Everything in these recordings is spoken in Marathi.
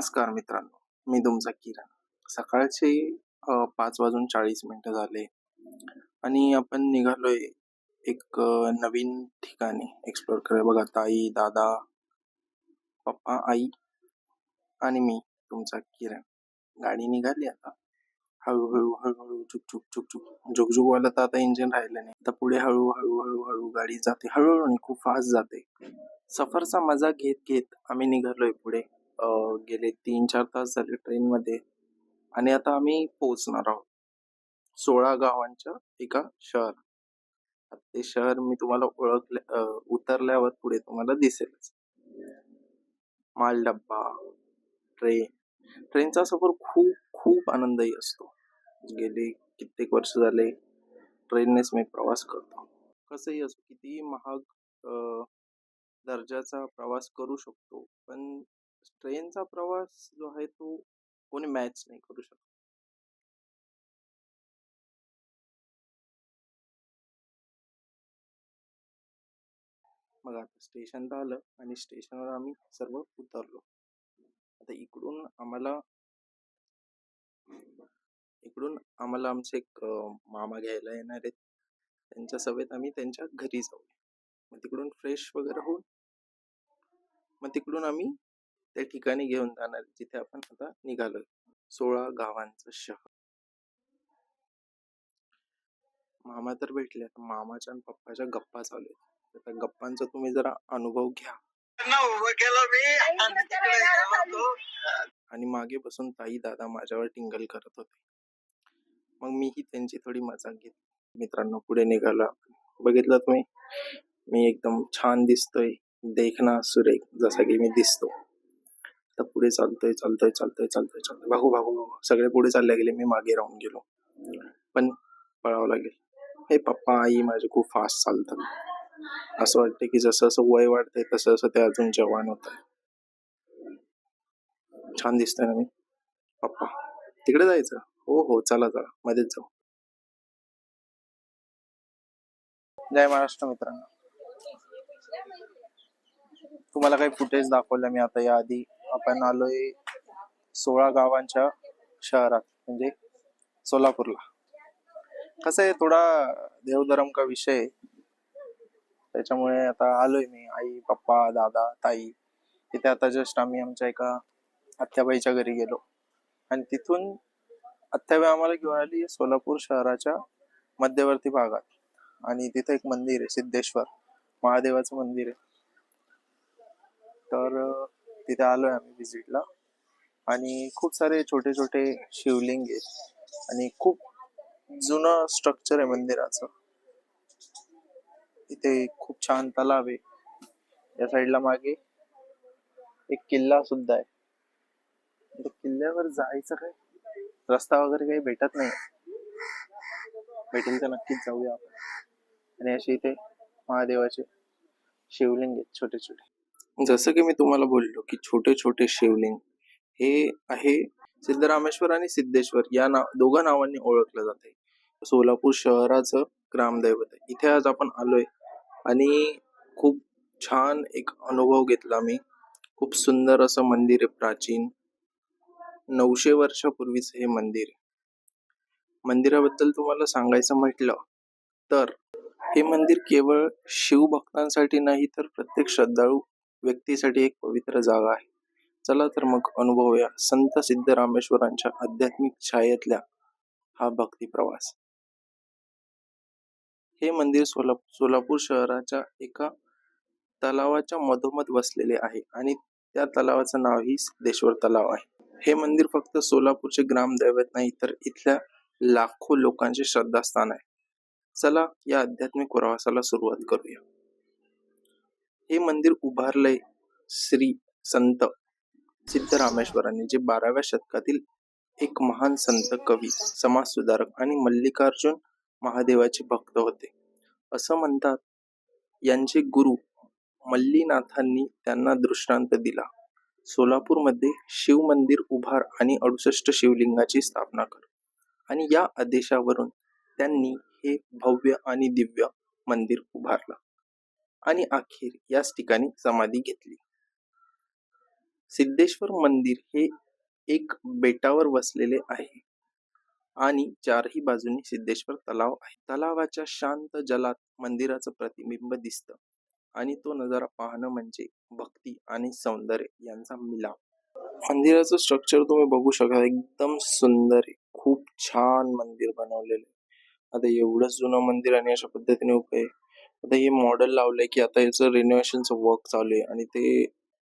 नमस्कार मित्रांनो. मी तुमचा किरण. सकाळचे पाच वाजून चाळीस मिनटं झाले आणि आपण निघालोय एक नवीन ठिकाणी एक्सप्लोर करायला. बघा ताई दादा पप्पा आई आणि मी तुमचा किरण. गाडी निघाली आता. हळूहळू हळूहळू चुक चुक चुक चुक. जुगजुगवाला तर आता इंजिन राहिलं नाही. आता पुढे हळूहळू हळूहळू गाडी जाते. हळूहळू नाही खूप फास्ट जाते. सफरचा मजा घेत घेत आम्ही निघालोय पुढे. गेले तीन चार तास झाले ट्रेनमध्ये आणि आता आम्ही पोहोचणार आहोत. सोळा गावांच्या एका शहर. ते शहर मी तुम्हाला ओळखले उतरल्यावर पुढे तुम्हाला दिसेलच. माल डब्बा ट्रेन. ट्रेनचा सफर खूप खूप आनंदही असतो. गेले कित्येक वर्ष झाले ट्रेननेच मी प्रवास करतो. कसंही असो कितीही महाग दर्जाचा प्रवास करू शकतो पण ट्रेनचा प्रवास जो आहे तो कोणी मॅच नाही करू शकत. मग आता स्टेशनला आलं आणि स्टेशनवर आम्ही सर्व उतरलो. आता इकडून आम्हाला इकडून आम्हाला आमचे एक मामा घ्यायला येणार आहेत. त्यांच्या सवेत आम्ही त्यांच्या घरी जाऊ मग तिकडून फ्रेश वगैरे होऊन मग तिकडून आम्ही त्या ठिकाणी घेऊन जाणार जिथे आपण आता निघालोय. सोळा गावांचं शहर. मामा तर भेटले आता. मामाच्या आणि पप्पाच्या गप्पा चालू आहेत. तर त्या गप्पांचा तुम्ही जरा अनुभव घ्या. आणि मागे बसून ताई दादा माझ्यावर टिंगल करत होते. मग मीही त्यांची थोडी मजाक घेतली. मित्रांनो पुढे निघाला बघितलं तुम्ही? मी एकदम छान दिसतोय. देखना सुरेख जसा की मी दिसतो. तर पुढे चालतोय चालतोय चालतोय चालतोय चालतोय. भागू भागू भागू. सगळे पुढे चालले गेले मी मागे राहून गेलो. पण पळावं लागेल. हे पप्पा आई माझे खूप फास्ट चालतात. असं वाटतं की जसं जसं वय वाढतंय तसं तसं ते अजून जवान होत छान दिसतंय ना मी? पप्पा तिकडे जायचं? हो हो चला चला. मध्येच जाऊ. जय महाराष्ट्र मित्रांनो. तुम्हाला काही फुटेज दाखवलं मी आता याआधी? आपण आलोय सोळा गावांच्या शहरात म्हणजे सोलापूरला. कसं आहे थोडा देवधर्म का विषय त्याच्यामुळे आता आलोय मी आई पप्पा दादा ताई. तिथे आता जस्ट आम्ही आमच्या एका आत्याबाईच्या घरी गेलो. आणि तिथून आत्याबाई आम्हाला घेऊन आली सोलापूर शहराच्या मध्यवर्ती भागात. आणि तिथे एक मंदिर आहे सिद्धेश्वर. महादेवाचं मंदिर आहे. तर तिथे आलोय आम्ही व्हिजिटला आणि खूप सारे छोटे छोटे शिवलिंग आहेत. आणि खूप जुनं स्ट्रक्चर आहे मंदिराचं. इथे खूप छान तलाव आहे. या साईडला मागे एक किल्ला सुद्धा आहे. त्या किल्ल्यावर जायचं काय? रस्ता वगैरे काही भेटत नाही. भेटेल तर नक्कीच जाऊया आपण. आणि असे इथे महादेवाचे शिवलिंग आहेत छोटे छोटे. जसं की मी तुम्हाला बोललो की छोटे छोटे शिवलिंग हे आहे सिद्धरामेश्वर आणि सिद्धेश्वर. या नाव दोघा नावांनी ओळखलं जाते सोलापूर शहराचं ग्रामदैवत आहे. इथे आज आपण आलोय आणि खूप छान एक अनुभव घेतला मी. खूप सुंदर असं मंदिर आहे प्राचीन. नऊशे वर्षापूर्वीच हे मंदिर मंदिराबद्दल तुम्हाला सांगायचं म्हटलं तर हे मंदिर केवळ शिवभक्तांसाठी नाही तर प्रत्येक श्रद्धाळू व्यक्तीसाठी एक पवित्र जागा आहे. चला तर मग अनुभवूया संत सिद्धरामेश्वरांच्या आध्यात्मिक छायेतल्या हा भक्ती प्रवास. हे मंदिर सोला सोलापूर शहराच्या एका तलावाच्या मधोमध वसलेले आहे आणि त्या तलावाचं नाव ही सिद्धेश्वर तलाव आहे. हे मंदिर फक्त सोलापूरचे ग्रामदैवत नाही तर इथल्या लाखो लोकांचे श्रद्धास्थान आहे. चला या आध्यात्मिक प्रवासाला सुरुवात करूया. हे मंदिर उभारलंय श्री संत सिद्धरामेश्वरांनी जे बाराव्या शतकातील एक महान संत कवी समाजसुधारक आणि मल्लिकार्जुन महादेवाचे भक्त होते. असं म्हणतात यांचे गुरु मल्लीनाथांनी त्यांना दृष्टांत दिला. सोलापूरमध्ये शिव मंदिर उभार आणि अडुसष्ट शिवलिंगाची स्थापना कर. आणि या आदेशावरून त्यांनी हे भव्य आणि दिव्य मंदिर उभारलं. आणि अखेर याच ठिकाणी समाधी घेतली. सिद्धेश्वर मंदिर हे एक बेटावर वसलेले आहे आणि चारही बाजूनी सिद्धेश्वर तलाव आहे. तलावाच्या शांत जलात मंदिराचं प्रतिबिंब दिसतं आणि तो नजारा पाहणं म्हणजे भक्ती आणि सौंदर्य यांचा मिलाव मंदिराचं स्ट्रक्चर तुम्ही बघू शकता. एकदम सुंदर आहे. खूप छान मंदिर बनवलेलं आहे. आता एवढं जुनं मंदिर आणि अशा पद्धतीने उभं आहे. आता हे मॉडेल लावलंय की आता याचं रिनोव्हेशनचं वर्क चालू आहे आणि ते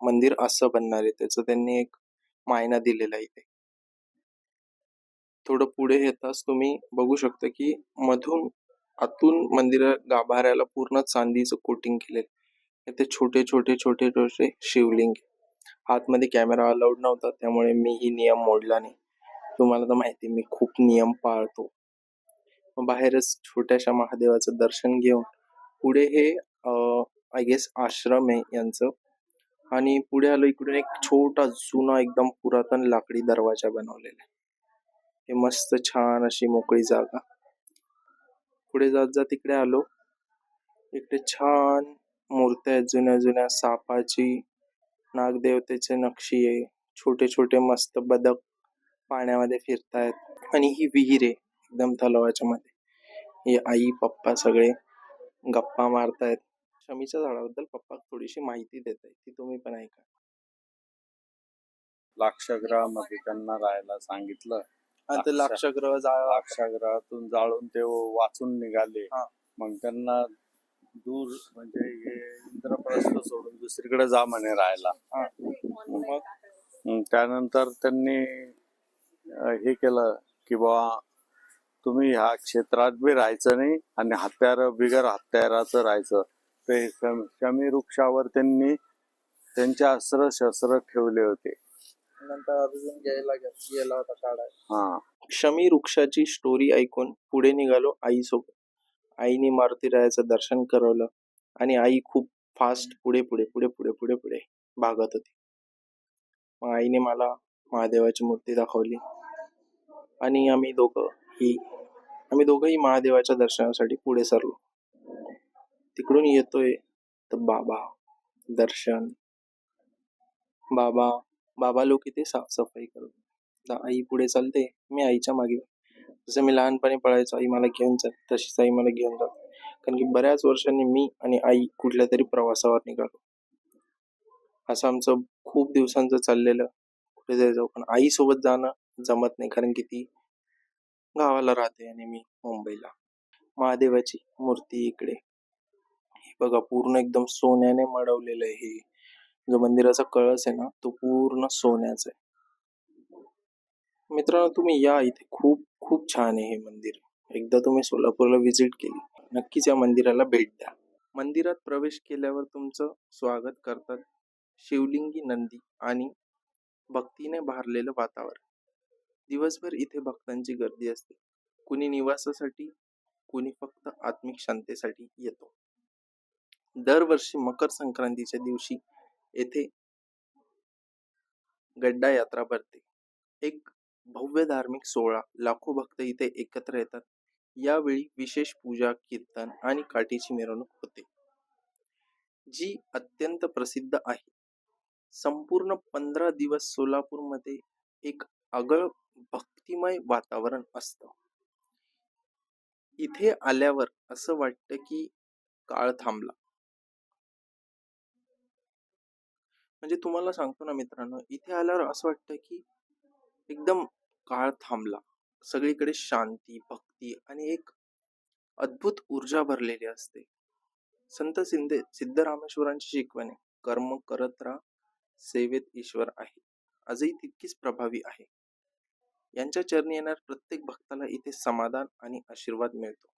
मंदिर असं बनणार आहे. त्याचं त्यांनी एक मायना दिलेला आहे इथे. थोडं पुढे येताच तुम्ही बघू शकता की मधून आतून मंदिर गाभाऱ्याला पूर्ण चांदीचं कोटिंग केलेलं इथे छोटे छोटे छोटे छोटे शिवलिंग आतमध्ये कॅमेरा अलाउड नव्हता त्यामुळे मी ही नियम मोडला नाही. तुम्हाला तर माहिती मी खूप नियम पाळतो. बाहेरच छोट्याशा महादेवाचं दर्शन घेऊन पुढे हे आय गेस आश्रम आहे यांचं. आणि पुढे आलो इकडून एक छोटा जुना एकदम पुरातन लाकडी दरवाजा बनवलेला हे मस्त छान अशी मोकळी जागा. पुढे जात जात इकडे आलो. इकडे छान मूर्त्या आहेत जुन्या जुन्या. सापाची नागदेवतेचे नक्षी आहे. छोटे छोटे मस्त बदक पाण्यामध्ये फिरतायत. आणि ही विहीर आहे एकदम तलावाच्या मध्ये. हे आई पप्पा सगळे गप्पा मारतायत शमीच्या झाडाबद्दल पप्पा थोडीशी माहिती देत आहेत ती तुम्ही पण ऐका लाक्षागृहामध्ये त्यांना राहायला सांगितलं. लाक्षाग्रह जाळा लाक्षागृहातून जाळून ते वाचून निघाले हा. मग त्यांना दूर म्हणजे हे इंद्रप्रस्थ सोडून दुसरीकडे जा म्हणे राहायला. मग मग त्यानंतर त्यांनी अं, हे केलं की बाबा तुम्ही ह्या क्षेत्रात बी राहायचं नाही आणि हत्यार बिगर हत्याराचं राहायचं. ते शम- शमी वृक्षावर त्यांनी त्यांचे अस्त्र शस्त्र ठेवले होते. नंतर अर्जुन घ्यायला गेला होता काढाय हा. शमी वृक्षाची स्टोरी ऐकून पुढे निघालो आईसोबत. आईने मारुती रायाचं दर्शन करवलं आणि आई खूप फास्ट पुढे पुढे पुढे पुढे पुढे पुढे भागत होती. मग आईने मला महादेवाची मूर्ती दाखवली. आणि आम्ही दोघं ही आम्ही दोघंही महादेवाच्या दर्शनासाठी पुढे सरलो. तिकडून येतोय तर बाबा दर्शन. बाबा बाबा लोक इथे साफसफाई करत आई पुढे चालते मी आईच्या मागे. जसं मी लहानपणी पळायचो आई मला घेऊन जात तशीच आई मला घेऊन जात. कारण की बऱ्याच वर्षांनी मी आणि आई कुठल्या तरी प्रवासावर निघालो. असं आमचं खूप दिवसांचं चाललेलं. कुठे जायचं पण आईसोबत जाणं जमत नाही. कारण की ती गावाला राहते आणि मी मुंबईला. महादेवाची मूर्ती इकडे. हे बघा पूर्ण एकदम सोन्याने मडवलेलं आहे हे. जो मंदिराचा कळस आहे ना तो पूर्ण सोन्याचा आहे. मित्रांनो तुम्ही या इथे. खूप खूप छान आहे हे मंदिर. एकदा तुम्ही सोलापूरला व्हिजिट केली नक्कीच या मंदिराला भेट द्या. मंदिरात प्रवेश केल्यावर तुमचं स्वागत करतात शिवलिंगी नंदी आणि भक्तीने भारलेलं वातावरण. दिवसभर इथे भक्तांची गर्दी असते. कुणी निवासासाठी कुणी फक्त आत्मिक शांतीसाठी येतो. दरवर्षी मकर संक्रांतीच्या दिवशी येथे गड्डा यात्रा भरते. एक भव्य धार्मिक सोहळा लाखो भक्त इथे एकत्र येतात. यावेळी विशेष पूजा कीर्तन आणि काठीची मिरवणूक होते. जी अत्यंत प्रसिद्ध आहे. संपूर्ण पंधरा दिवस सोलापूरमध्ये एक आगळ भक्तिमय वातावरण असतं. इथे आल्यावर असं वाटतं की काळ थांबला. म्हणजे तुम्हाला सांगतो ना मित्रांनो इथे आल्यावर असं वाटतं की एकदम काळ थांबला. सगळीकडे शांती भक्ती आणि एक अद्भुत ऊर्जा भरलेली असते. संत सिंधे सिद्धरामेश्वरांची शिकवणे कर्म करत राहा सेवेत ईश्वर आहे. आजही तितकीच प्रभावी आहे. यांच्या चरणी येणार प्रत्येक भक्ताला इथे समाधान आणि आशीर्वाद मिळतो.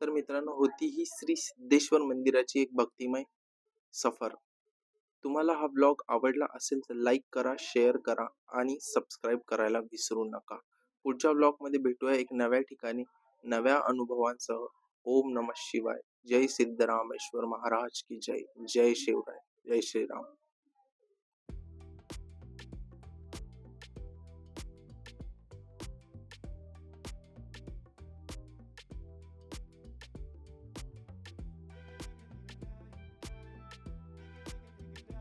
तर मित्रांनो होती ही श्री सिद्धेश्वर मंदिराची एक भक्तिमय सफर. तुम्हाला हा ब्लॉग आवडला असेल तर लाईक करा शेअर करा आणि सबस्क्राईब करायला विसरू नका. पुढच्या ब्लॉगमध्ये भेटूया एक नव्या ठिकाणी नव्या अनुभवांसह. ओम नमः शिवाय. जय सिद्धरामेश्वर महाराज की जय. जय शिवराय. जय श्रीराम.